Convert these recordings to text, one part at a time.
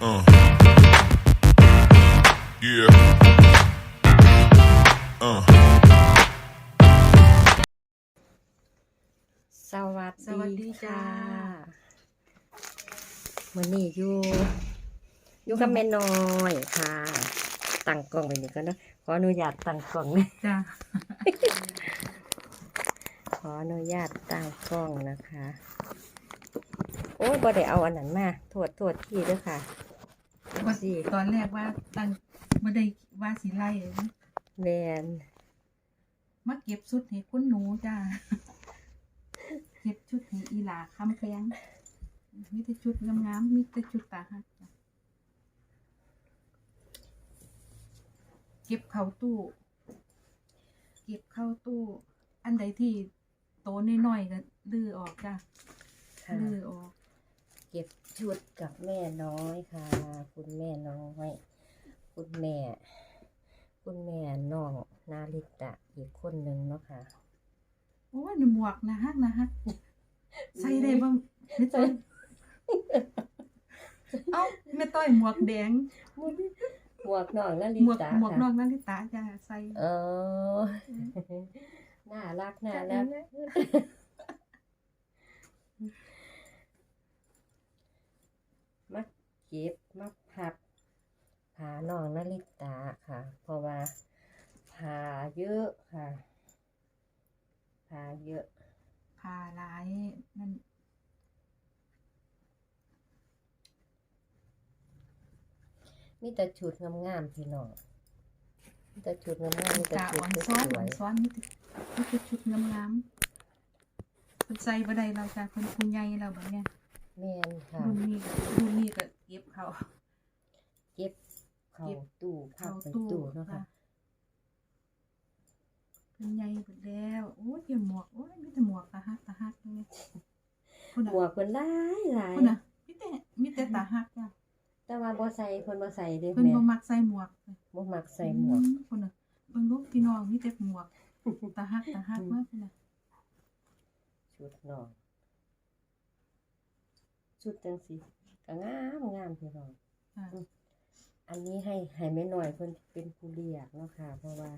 Uh. Yeah. Uh. สวัสสวัสดีดีจ้า ค่ะวันนี้อยู่อยู่กับแม่น้อยค่ะ ตั้งกล้องไปนี่ก็นะขออนุญาตตั้งกล้องนะ จ้าขออนุญาตตั้งกล้องนะคะ โอ้ยบ่ได้เอาอันนั้นมาโทษโทษที่เด้วยค่ะ ว่าสิตอนแรกว่าตั้งไม่ได้ว่าสีไล่เลยนะแมนมาเก็บชุดให้คุณหนูจ้าเก็บชุดให้อีหลาคำแพงมีแต่ชุดงามๆมีแต่ชุดตาหักจ้ะเก็บเข้าตู้ เก็บเข้าตู้ อันใดที่โตน้อยๆก็ลื้อออกจ้ะค่ะลื้อออก เก็บ ชุดกับแม่น้อยค่ะ คุณแม่น้อยคุณแม่ คุณแม่น้องนาริตะอีกคนหนึ่งเนาะค่ะโอ้ยหนูหมวกนะฮักนะฮักใส่ได้บ้างไม่ต้อยเอ้าไม่ต้อยหมวกแดงหมวกน้องนาริหมวกตะหมวกนอค่ะกนั่นที่ตาจะใส่เออน่ารักน่ารักมา เก็บมาพับผาน้องนาริตะค่ะ เพราะว่าผาเยอะค่ะผาเยอะผ่าหลายนั่นมีแต่ชุดงามๆพี่น้องมีแต่ชุดงามๆมีแต่ตาชุอ่ดอนสซ้อนวอ่อยนซ้อนนี่ตินี่คือชุดงามๆคนใส่บ่ได้เราจ้ะคนคุณใหญ่เราแบบเนี้ยๆ แม่นค่ะรุ่นนี้ก็รุ่นนี้ก็เก็บเขา เก็บเข้าเก็บตู้พับเข้าไปตู้ตู้เนาะค่ะ เป็นใหญ่หมดแล้วโอ้ยเดี๋ยวหมวกโอ้ยมีแต่หมวกตาฮักตาฮักเลยคุณหมวกเพิ่นหลายหลายคุณน่ะมีแต่มีแต่ตาฮักจ้ะแต่ว่าบ่ใส่เพิ่นบ่ใส่เด้เพิ่นแม่บ่มักใส่หมวกบ่มักใส่หมวก อืคนน่ะเบิ่งลูกพี่น้องมีแต่หมวกตาฮักตาฮักมากคนน่ะชุดน้อง ชุดจังสิก็งามงามพี่น้องค่ะ อันนี้ให้ให้แม่น้อยเพิ่นเป็นผู้เรียกเนาะค่ะ เพราะว่า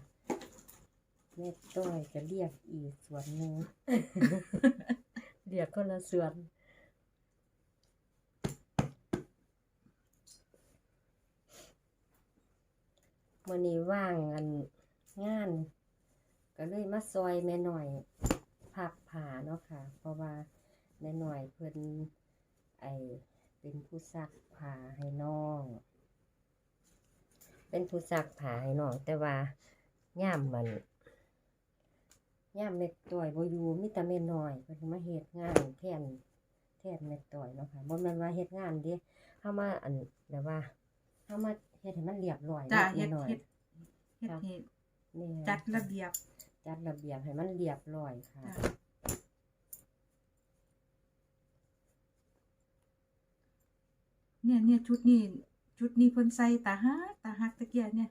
แม่ต้อยจะเรียกอีกส่วนหนึ่ง เรียกคนละส่วน มื่อนี้ว่างอันงาน ก็เลยมาซอยแม่หน่อยพับผ้าเนาะค่ะ เพราะว่าแม่หน่อยเพิ่น ไอเป็นผู้ซักผ้าให้น้อง เป็นผู้ซักผ้าให้น้อง แต่ว่าย่ามมันย่ามเม็ดต่อยบ่อยู่มีแต่แม่น้อยเพิ่นมาเฮ็ดงานแทนแทนเม็ดต่อยเนาะค่ะบ่แม่นว่าเฮ็ดงานเด้เฮามาอันแบบว่าเฮามาเฮ็ดให้มันเรียบร้อยจ้ะเนาะเฮ็แม่ดน้อยเฮ็ดเฮ็ดครับเฮ็ดนี่จัดระเบียบ จัดระเบียบให้มันเรียบร้อยค่ะ จ้ะ เนี่ยเนี่ยชุดนี้ชุดนี้เพิ่นใส่ตาฮักตาฮักตะเกียเนี่ย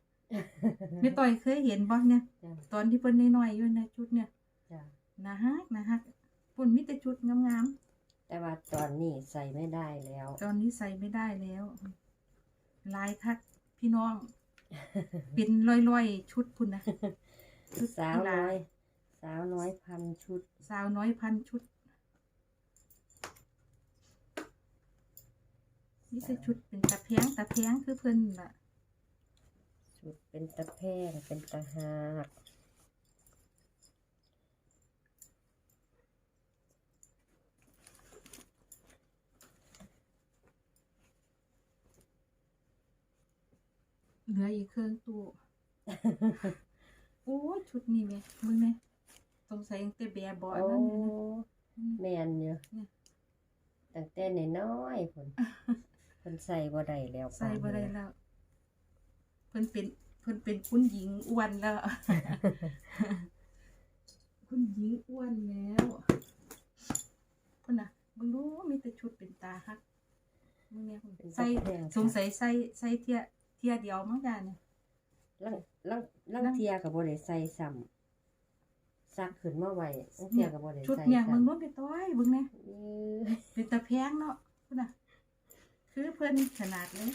แม่ต่อยเคยเห็นบ่เนี่ย จ้ะตอนที่เพิ่นน้อยๆอยู่ในะชุดเนี่ยจ้ะนะฮักนะฮักเพิ่นมีแต่ชุดงามแต่ว่าตอนนี้ใส่ไม่ได้แล้ว ๆตอนนี้ใส่ไม่ได้แล้วลายคักพี่น้อง เป็นร้อยๆชุดพุ่นนะ ชุดสาวกีฬน้อย สาวน้อยพันชุด สาวน้อยพันชุด นี่คือชุดเป็นตะแพงตะแพงคือเพิ่นล่ะชุดเป็นตะแพงเป็นตะหากเหลืออีกเครื่องตู้ โอ้ยชุดนี้แม่มึงแม่สงสัยยังแต่แบบบ่อโอ้นั่นเลยนะแมนอยู่เนี่ยตั้งแต่น้อยๆผล ผลใส่บ่ได้แล้วใส่บ่ได้ป่านนี้แล้ว เพิ่นเป็นเพิ่นเป็นคุณหญิงอ้วนแล้ว คุณหญิงอ้วนแล้วพุ่นน่ะมึงรู้มีแต่ชุดเป็นตาฮักมึงเนี่ยใส่เป็นตะแพงสงสัยใส่ใส่เทียเทียเดียวมั้งจ้ะเนี่ยลังลังลังลังเทียกับบ่ได้ใส่ซ้ำซักขึ้นมาไว้ลังเทียกับบ่ได้ชุดใส่เนี่ยมึงซ้ำรู้ไปต้อยมึงเนี่ยอื้อเป็นตาแพงเนาะพุ่นน่ะ คือคือเพิ่นขนาดเลย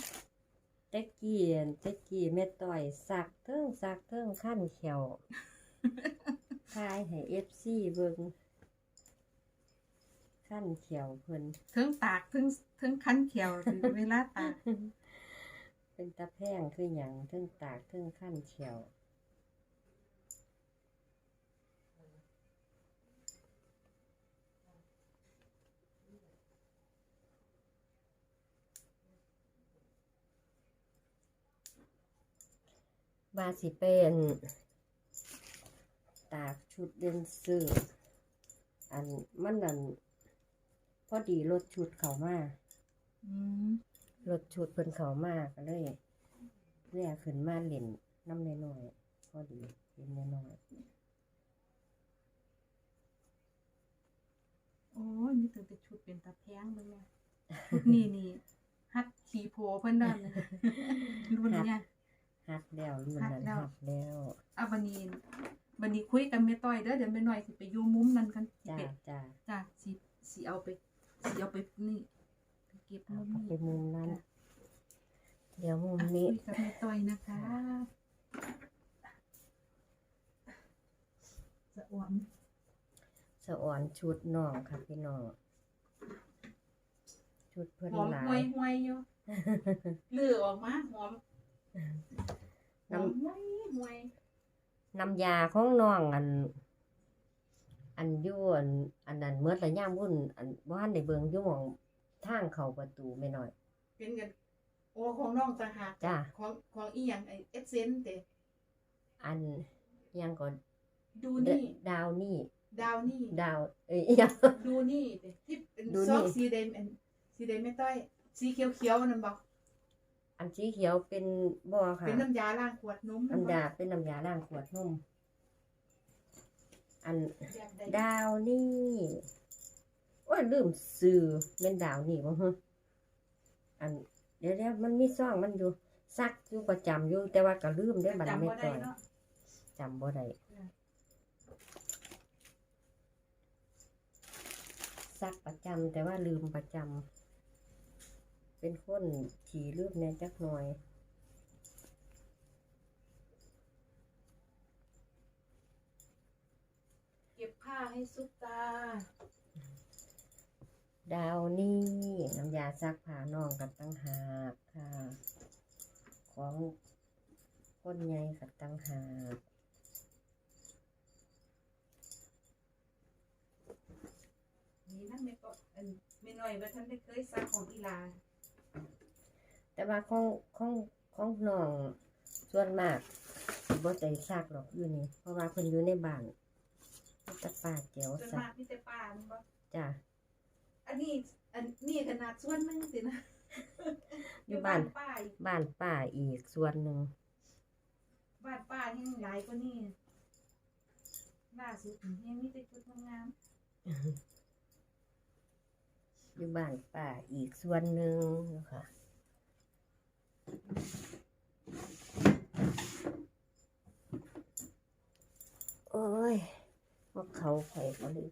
เต็กกี้อั่นเต็กกี้แม่ต่อยสักเทิงสักเทิงขั้นเขียวทายให้ FC เบิ่งขั้นเขียวเพิ่นเทิงตากเทิงเทิงคันเขียวถึงเวลาตากเป็นตะแพร่งคือหยังเทิงตากเทิงขั้นเขียว บาสิเป็นตากชุดเดนเซอร์อันมันนั่นพอดีรถชุดเขามาอืมรถชุดเพิ่นเขามาก็เลยแว่ขึ้นมาเล่นน้ำน้อยๆพอดีเล่นน้อยโอ้ยมีแต่แต่ชุดเป็นตาแพงเบิ่งแม่ชุดนี้นี่ฮัดขี่โพเพิ่นนั่นรุ่นเนี่ยๆ ฮักแล้วรุ่นนั้นฮัฮักกแล้แล้ววอะบันนี้บันนี้คุยกันไม่ต้อยเด้อเดี๋ยวไม่น้อยสิไปอยู่มุมนั้นกันสิจ้าไปจ้าจ้าสิสิเอาไปสิเอาไปนี่ไปเก็บเอามุมไปนี้มุมนั้นจ้ะเดี๋ยวมุมอะนี้ คุยกับไม่ต้อยนะคะสะอ่อนสะอ่อนชุดน้องค่ะพี่น้อง ชุดเพิ่นหอมหลาห่วยยห่วยอยู่ ลือออกมาหอมห น้อมห่วยห่วยำน้ำยาของน้องอัน อันอยู่อันอันนั้นเมื่อระยะวุ่นอันบ้านในเบิงอยู่หมองทางเข้าประตูไม่น้อย เป็นกันโอ้ของน้องต่างหากจ้าของของอีหยังไอเอเซนเตอันยังก่อนดูนี่ดาวนี่ดาวนี่ดาวเอ้ยยังดูนี่เตที่เป็นดูซนี่อกสีแดงอันสีแดงไม่ต้อยสีเขียวเขียวๆนั่นบอก อันสีเขียวเป็นบ่อค่ะ เป็นน้ำยาล้างขวดนมน้ำยาเป็นน้ำยาล้างขวดนม อันแบบใดดาวนี่โอ้ยลืมซื้อเป็นดาวนี่บ่ฮะอันเดี๋ยวเดี๋ยวมันมีซ่องมันอยู่ซักอยู่ประจำอยู่แต่ว่าก็ลืมได้อบัดนี้จำไม่บ่ก่ได้อนเนาะจำบ่ได้ซักประจำแต่ว่าลืมประจำ เป็นคนขี่ลืมแหน่จักหน่อยเก็บผ้าให้ซุปตา ดาวนี่น้ำยาซักผ้าน้องกันตั้งหากค่ะ ของคนใหญ่กันตั้งหากนี่นั่นไม่ก็อันไม่น้อยว่าท่านได้เคยซักของอีลา แต่ว่าของของของน้องส่วนมากสิบ่ได้ซักหรอกอยู่นี่ เพราะว่าเพิ่นอยู่ในบ้านมีแตะป้าเจียวส่วนซัมากกมีแต่ป้ามันบ่จ้ะอันนี้อันนี้ขนาดส่วนหนึงสินะอยู่บ้านป้าอีกบ้านป้าอีกส่วนหนึ่งบ้านป้ายังหลายกว่านี้ล่าสุดนี่ยังมีแต่ชุดงามอยู่บ้านป้าอีกส่วนหนึ่งนะคะ โอ้ยว่าเขาไข่ก็เลย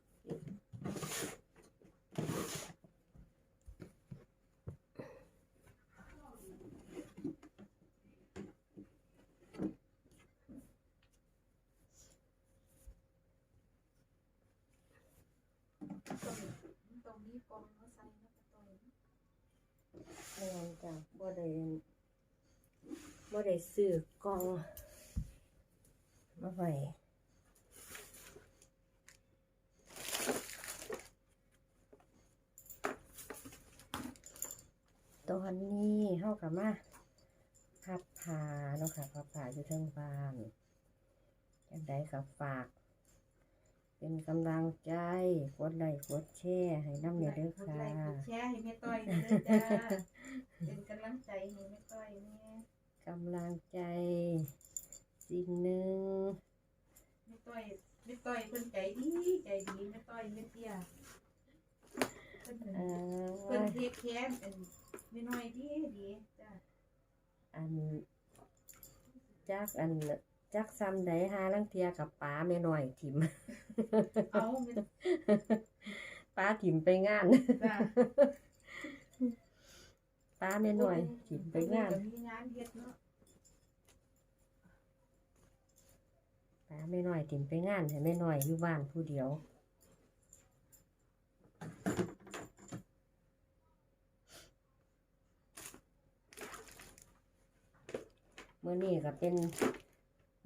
ๆตรงนี้กองเขาใส่น้ำตาล แม่นจ้ะบ่ได้ บ่ได้ซื้อกล่องมาไว้ตอนนี้เฮากับมาพับผ้าเนาะค่ะพับผ้าอยู่เทิงบ้านจังไดก็ฝาก เป็นกำลังใจกดไลค์กดแชร์ให้น้ำเนี่ยเด้อกดค่ะไลค์กดแชร์ให้แม่ต้อยเด้อจ้าเป็นกำลังใจให้แม่ต้อยแม่ กำลังใจ สิ่งหนึ่งแม่ต้อยแม่ต้อยเพิ่นใจดีใจดีแม่ต้อยแม่เตี้ยเพิ่นเอ่เพิ่นอเทคแคร์เป็นแม่น้อยดีดีจ้าอันจักอันจักซ้ำใดหาลังเทียกับป้าแม่น้อยถิม เอาแม่ป้าถิมไปงาน จ้า ป้าแม่น้อยสิไปงานก็มีงานเฮ็ดเนาะป้าแม่น้อยติมไปงานให้แม่น้อยอยู่บ้านผู้เดียวมื้อนี้ก็เป็น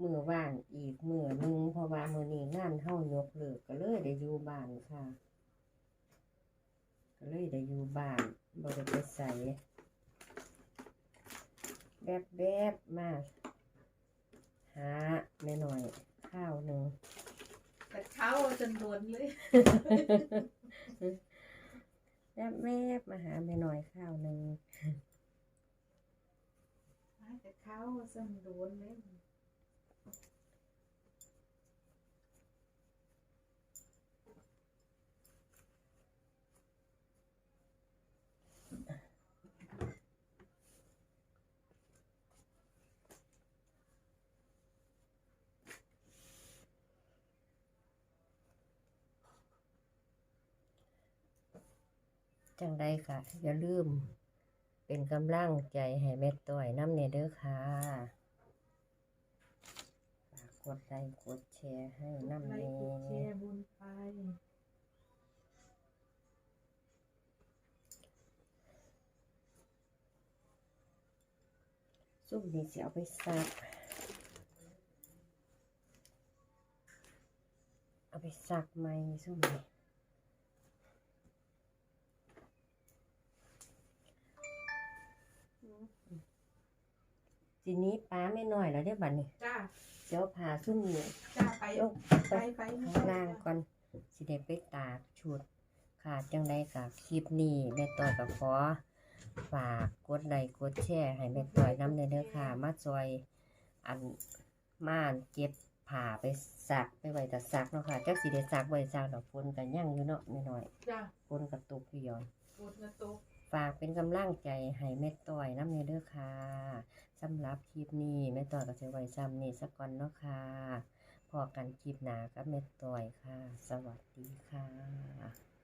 มื้อว่างอีกมื้อหนึงเพราะว่ามื้อนี้งานเฮายกเลิกก็เลยได้อยู่บ้านค่ะ ก็เลยได้อยู่บ้านบ่ได้ไปไส แบบแบบๆมา หาแม่น้อยข้าวหนึงแต่เช้าจนโดนเลยแวบแวบๆมาหาแม่น้อย ข้าวหนึ่งแต่เช้าจนโดนเลย จังใดค่ะ อย่าลืม เป็นกำลังใจให้แม่ต้อยน้ำเนเด้อค่ะฝากกดไลค์กดแชร์ให้น้ำเนกดแชร์บุญไปซุปนี้สิเอาไปซัก เอาไปซักไหมซุปนี้ ทีนี้ป้าไม่น้อยแล้วเด้อบัดนี้จ้าเดี๋ยวผ่าซุ่มนี้จ้าไปยกไปไปไปข้างล่างก่อนสิได้ไปตากชุดค่ะจังไดกับคลิปนี้แม่ต่อยกับขอฝากกดไลค์กดแชร์ให้แม่ต่อยน้ำเด้อค่ะ มาจอยอันม่านเก็บผ้าไปซักไปไว้แต่ซักเนาะค่ะจักสิได้ซักไว้ซักดอกฝนก็ยังอยู่เนาะนิดหน่อยจ้าฝนก็ตกอยู่หยอนปวดกระตุกฝากเป็นกำลังใจให้แม่ต่อยน้ำเด้อค่ะสำหรับคลิปนี้แม่ต่อยก็จะไว้ซ้ำนี่สักก่อนเนาะค่ะพอกันคลิปหนากับแม่ต่อยค่ะ สวัสดีค่ะ